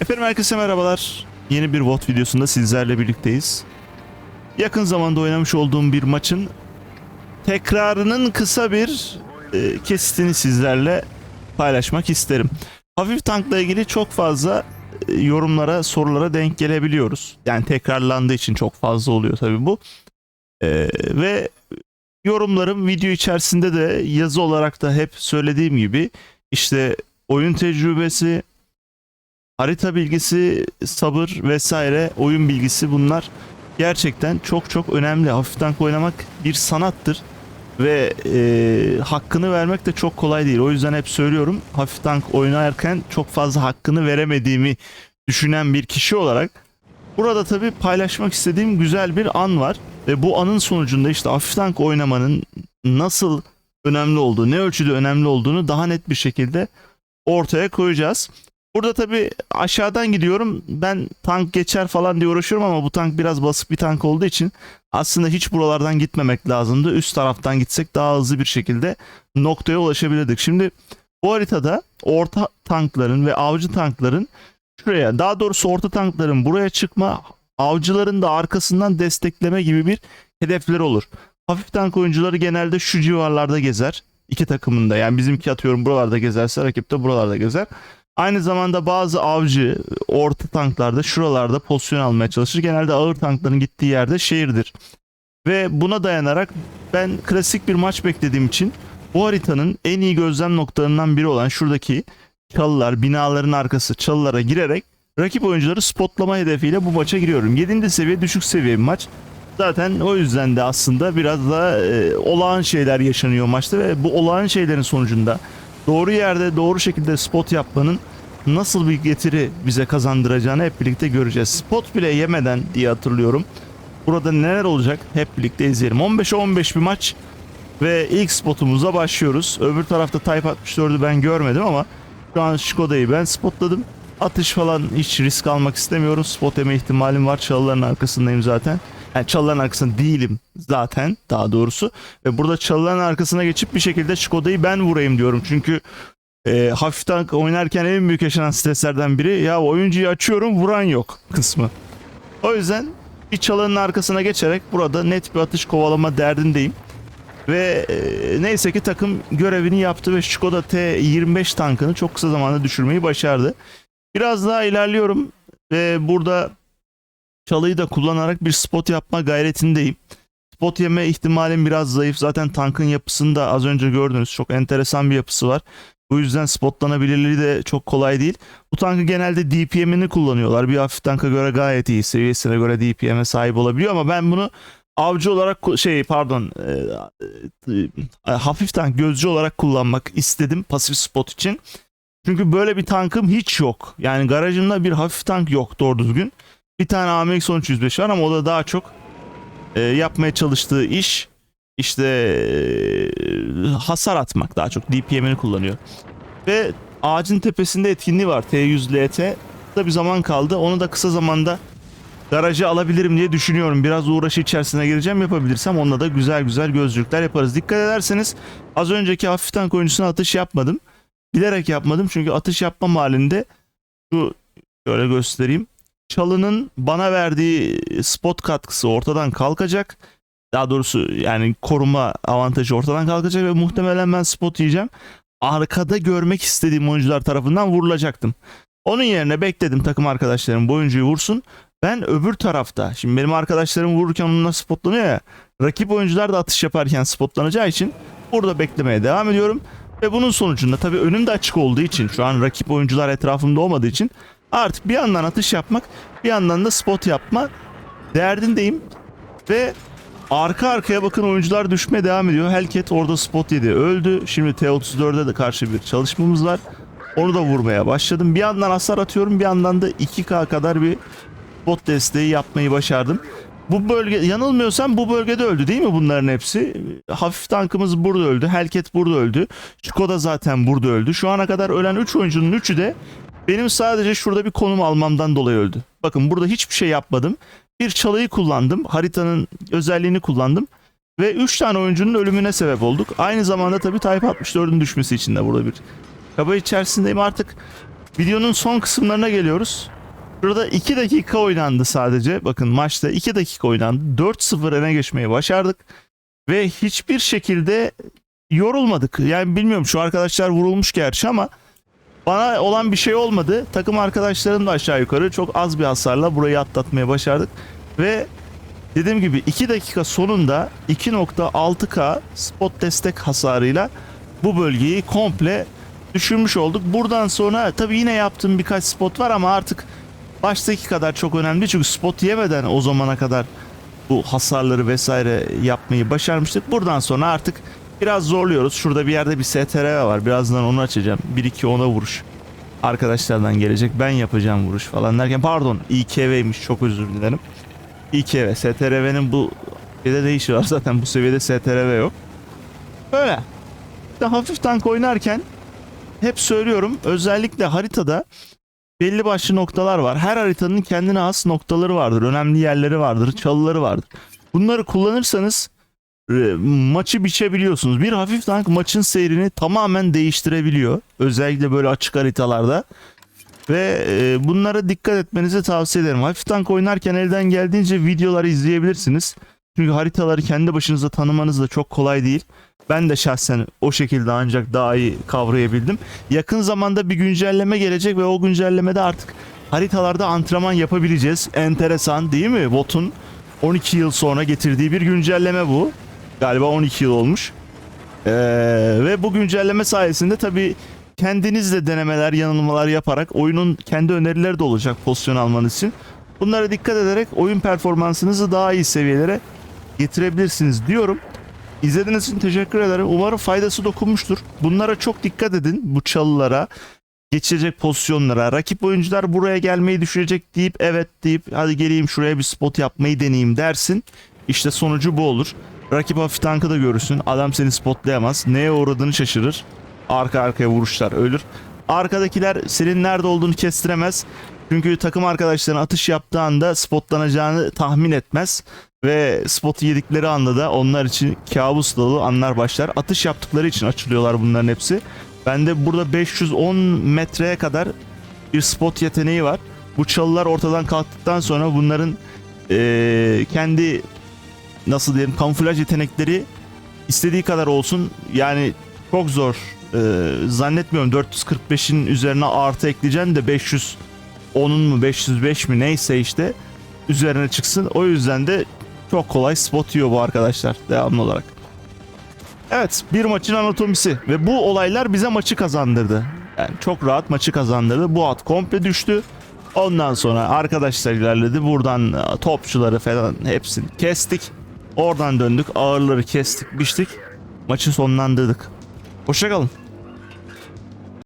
Efendim herkese merhabalar. Yeni bir VOD videosunda sizlerle birlikteyiz. Yakın zamanda oynamış olduğum bir maçın tekrarının kısa bir e, kesitini sizlerle paylaşmak isterim. Hafif tankla ilgili çok fazla e, yorumlara, sorulara denk gelebiliyoruz. Yani tekrarlandığı için çok fazla oluyor tabii bu. E, ve yorumlarım video içerisinde de yazı olarak da hep söylediğim gibi işte oyun tecrübesi, harita bilgisi, sabır vesaire, oyun bilgisi bunlar gerçekten çok çok önemli. Hafif tank oynamak bir sanattır ve e, hakkını vermek de çok kolay değil. O yüzden hep söylüyorum hafif tank oynarken çok fazla hakkını veremediğimi düşünen bir kişi olarak burada tabii paylaşmak istediğim güzel bir an var ve bu anın sonucunda işte hafif tank oynamanın nasıl önemli olduğu, ne ölçüde önemli olduğunu daha net bir şekilde ortaya koyacağız. Burada tabii aşağıdan gidiyorum. Ben tank geçer falan diye uğraşıyorum ama bu tank biraz basık bir tank olduğu için aslında hiç buralardan gitmemek lazımdı. Üst taraftan gitsek daha hızlı bir şekilde noktaya ulaşabilirdik. Şimdi bu haritada orta tankların ve avcı tankların şuraya daha doğrusu orta tankların buraya çıkma avcıların da arkasından destekleme gibi bir hedefleri olur. Hafif tank oyuncuları genelde şu civarlarda gezer. İki takımında yani bizimki atıyorum buralarda gezerse rakip de buralarda gezer. Aynı zamanda bazı avcı orta tanklarda şuralarda pozisyon almaya çalışır. Genelde ağır tankların gittiği yerde şehirdir. Ve buna dayanarak ben klasik bir maç beklediğim için bu haritanın en iyi gözlem noktalarından biri olan şuradaki çalılar, binaların arkası çalılara girerek rakip oyuncuları spotlama hedefiyle bu maça giriyorum. 7. seviye düşük seviye bir maç. Zaten o yüzden de aslında biraz da e, olağan şeyler yaşanıyor maçta ve bu olağan şeylerin sonucunda doğru yerde doğru şekilde spot yapmanın nasıl bir getiri bize kazandıracağını hep birlikte göreceğiz. Spot bile yemeden diye hatırlıyorum. Burada neler olacak hep birlikte izleyelim. 15'e 15 bir maç ve ilk spotumuza başlıyoruz. Öbür tarafta Type 64'ü ben görmedim ama şu an Skoda'yı ben spotladım. Atış falan hiç risk almak istemiyorum. Spot yeme ihtimalim var. Çalıların arkasındayım zaten. Yani çalıların arkasında değilim zaten daha doğrusu. Ve burada çalıların arkasına geçip bir şekilde Skoda'yı ben vurayım diyorum. Çünkü e, hafif tank oynarken en büyük yaşanan streslerden biri ya oyuncuyu açıyorum vuran yok kısmı. O yüzden bir çalının arkasına geçerek burada net bir atış kovalama derdindeyim. Ve e, neyse ki takım görevini yaptı ve Skoda T25 tankını çok kısa zamanda düşürmeyi başardı. Biraz daha ilerliyorum ve burada çalıyı da kullanarak bir spot yapma gayretindeyim. Spot yeme ihtimalim biraz zayıf. Zaten tankın yapısında az önce gördünüz çok enteresan bir yapısı var. Bu yüzden spotlanabilirliği de çok kolay değil. Bu tankı genelde DPM'ini kullanıyorlar. Bir hafif tanka göre gayet iyi. Seviyesine göre DPM'e sahip olabiliyor ama ben bunu avcı olarak şey pardon e, e, e, hafif tank gözcü olarak kullanmak istedim pasif spot için. Çünkü böyle bir tankım hiç yok. Yani garajımda bir hafif tank yok doğru düzgün. Bir tane AMX 1305 var ama o da daha çok e, yapmaya çalıştığı iş işte e, hasar atmak daha çok DPM'ini kullanıyor. Ve ağacın tepesinde etkinliği var T100LT. Da bir zaman kaldı. Onu da kısa zamanda garaja alabilirim diye düşünüyorum. Biraz uğraşı içerisine gireceğim. Yapabilirsem onunla da güzel güzel gözlükler yaparız. Dikkat ederseniz az önceki hafif tank oyuncusuna atış yapmadım. Bilerek yapmadım çünkü atış yapmam halinde şu şöyle göstereyim. Çalının bana verdiği spot katkısı ortadan kalkacak. Daha doğrusu yani koruma avantajı ortadan kalkacak ve muhtemelen ben spot yiyeceğim. Arkada görmek istediğim oyuncular tarafından vurulacaktım. Onun yerine bekledim takım arkadaşlarım bu oyuncuyu vursun. Ben öbür tarafta, şimdi benim arkadaşlarım vururken onunla spotlanıyor ya. Rakip oyuncular da atış yaparken spotlanacağı için burada beklemeye devam ediyorum. Ve bunun sonucunda tabii önüm de açık olduğu için şu an rakip oyuncular etrafımda olmadığı için artık bir yandan atış yapmak bir yandan da spot yapma derdindeyim. Ve arka arkaya bakın oyuncular düşmeye devam ediyor. Hellcat orada spot yedi öldü. Şimdi T-34'e de karşı bir çalışmamız var. Onu da vurmaya başladım. Bir yandan hasar atıyorum bir yandan da 2K kadar bir spot desteği yapmayı başardım. Bu bölge yanılmıyorsam bu bölgede öldü değil mi bunların hepsi? Hafif tankımız burada öldü. Hellcat burada öldü. Skoda zaten burada öldü. Şu ana kadar ölen 3 oyuncunun 3'ü de benim sadece şurada bir konum almamdan dolayı öldü. Bakın burada hiçbir şey yapmadım. Bir çalıyı kullandım. Haritanın özelliğini kullandım. Ve 3 tane oyuncunun ölümüne sebep olduk. Aynı zamanda tabii Type 64'ün düşmesi için de burada bir kaba içerisindeyim. Artık Videonun son kısımlarına geliyoruz. Burada 2 dakika oynandı sadece. Bakın maçta 2 dakika oynandı. 4-0 öne geçmeyi başardık. Ve hiçbir şekilde yorulmadık. Yani bilmiyorum şu arkadaşlar vurulmuş gerçi ama bana olan bir şey olmadı. Takım arkadaşlarım da aşağı yukarı çok az bir hasarla burayı atlatmaya başardık. Ve dediğim gibi 2 dakika sonunda 2.6K spot destek hasarıyla bu bölgeyi komple düşürmüş olduk. Buradan sonra tabii yine yaptığım birkaç spot var ama artık baştaki kadar çok önemli çünkü spot yemeden o zamana kadar bu hasarları vesaire yapmayı başarmıştık. Buradan sonra artık biraz zorluyoruz. Şurada bir yerde bir STR var. Birazdan onu açacağım. 1-2 ona vuruş. Arkadaşlardan gelecek. Ben yapacağım vuruş falan derken pardon İKV'ymiş çok özür dilerim. İKV. STRV'nin bu şeyde ne işi var zaten bu seviyede STRV yok. Böyle. İşte hafif tank oynarken hep söylüyorum özellikle haritada belli başlı noktalar var. Her haritanın kendine has noktaları vardır. Önemli yerleri vardır, çalıları vardır. Bunları kullanırsanız maçı biçebiliyorsunuz. Bir hafif tank maçın seyrini tamamen değiştirebiliyor. Özellikle böyle açık haritalarda. Ve e, bunlara dikkat etmenizi tavsiye ederim. Hafif tank oynarken elden geldiğince videoları izleyebilirsiniz. Çünkü haritaları kendi başınıza tanımanız da çok kolay değil. Ben de şahsen o şekilde ancak daha iyi kavrayabildim. Yakın zamanda bir güncelleme gelecek ve o güncellemede artık haritalarda antrenman yapabileceğiz. Enteresan değil mi? Bot'un 12 yıl sonra getirdiği bir güncelleme bu. Galiba 12 yıl olmuş. Ee, ve bu güncelleme sayesinde tabii kendiniz de denemeler, yanılmalar yaparak oyunun kendi önerileri de olacak pozisyon almanız için. Bunlara dikkat ederek oyun performansınızı daha iyi seviyelere getirebilirsiniz diyorum. İzlediğiniz için teşekkür ederim. Umarım faydası dokunmuştur. Bunlara çok dikkat edin. Bu çalılara, geçecek pozisyonlara. Rakip oyuncular buraya gelmeyi düşürecek deyip evet deyip hadi geleyim şuraya bir spot yapmayı deneyeyim dersin. İşte sonucu bu olur. Rakip hafif tankı da görürsün. Adam seni spotlayamaz. Neye uğradığını şaşırır. Arka arkaya vuruşlar ölür. Arkadakiler senin nerede olduğunu kestiremez. Çünkü takım arkadaşların atış yaptığı anda spotlanacağını tahmin etmez. Ve spotu yedikleri anda da onlar için kabus dolu anlar başlar. Atış yaptıkları için açılıyorlar bunların hepsi. Bende burada 510 metreye kadar bir spot yeteneği var. Bu çalılar ortadan kalktıktan sonra bunların eee, kendi nasıl diyelim kamuflaj yetenekleri istediği kadar olsun. Yani çok zor. Eee, zannetmiyorum 445'in üzerine artı ekleyeceksin de 510'un mu 505 mi neyse işte üzerine çıksın. O yüzden de çok kolay spot yiyor bu arkadaşlar devamlı olarak. Evet bir maçın anatomisi ve bu olaylar bize maçı kazandırdı. Yani çok rahat maçı kazandırdı. Bu at komple düştü. Ondan sonra arkadaşlar ilerledi. Buradan e, topçuları falan hepsini kestik. Oradan döndük. Ağırları kestik, biçtik. Maçı sonlandırdık. Hoşçakalın.